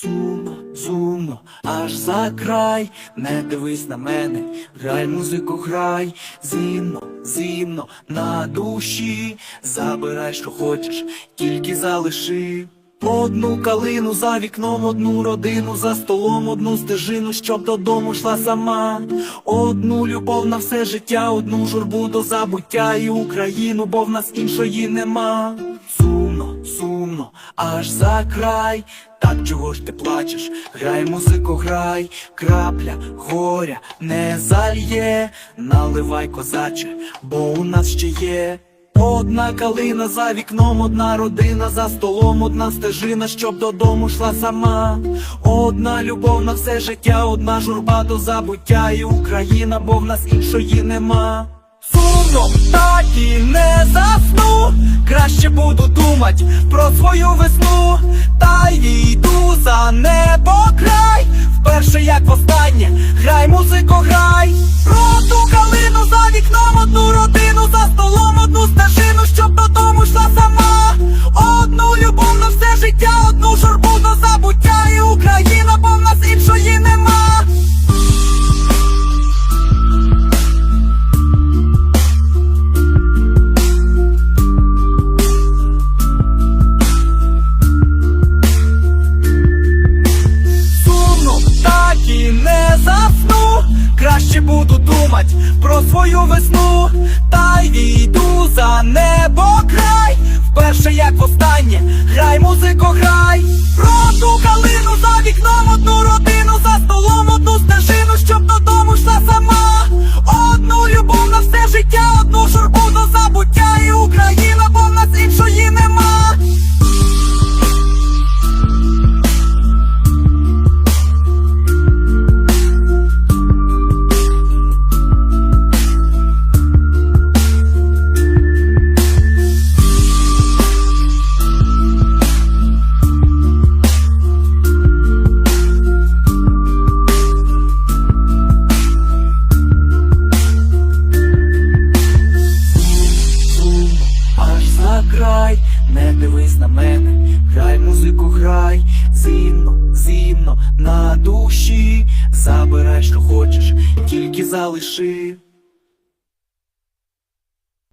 Сумно, сумно, аж за край, не дивись на мене, грай музику, грай, зимно, зимно, на душі, забирай, що хочеш, тільки залиши. Одну калину за вікном, одну родину за столом, одну стежину, щоб додому йшла сама. Одну любов на все життя, одну журбу до забуття і Україну, бо в нас іншої нема. Сумно, сумно, аж за край. Так чого ж ти плачеш? Грай музику, грай, крапля горя не зальє, наливай козаче, бо у нас ще є. Одна калина за вікном, одна родина за столом, одна стежина, щоб додому йшла сама. Одна любов на все життя, одна журба до забуття і Україна, бо в нас іншої нема. Сумно, так і не засну, краще буду думать про свою весну, та й як востаннє, грай музику, грай, думать про свою весну, та й війду за небо край. Вперше як востаннє, грай музику, грай. Край, не дивись на мене, грай музику, грай, зимно, зимно на душі, забирай, що хочеш, тільки залиши.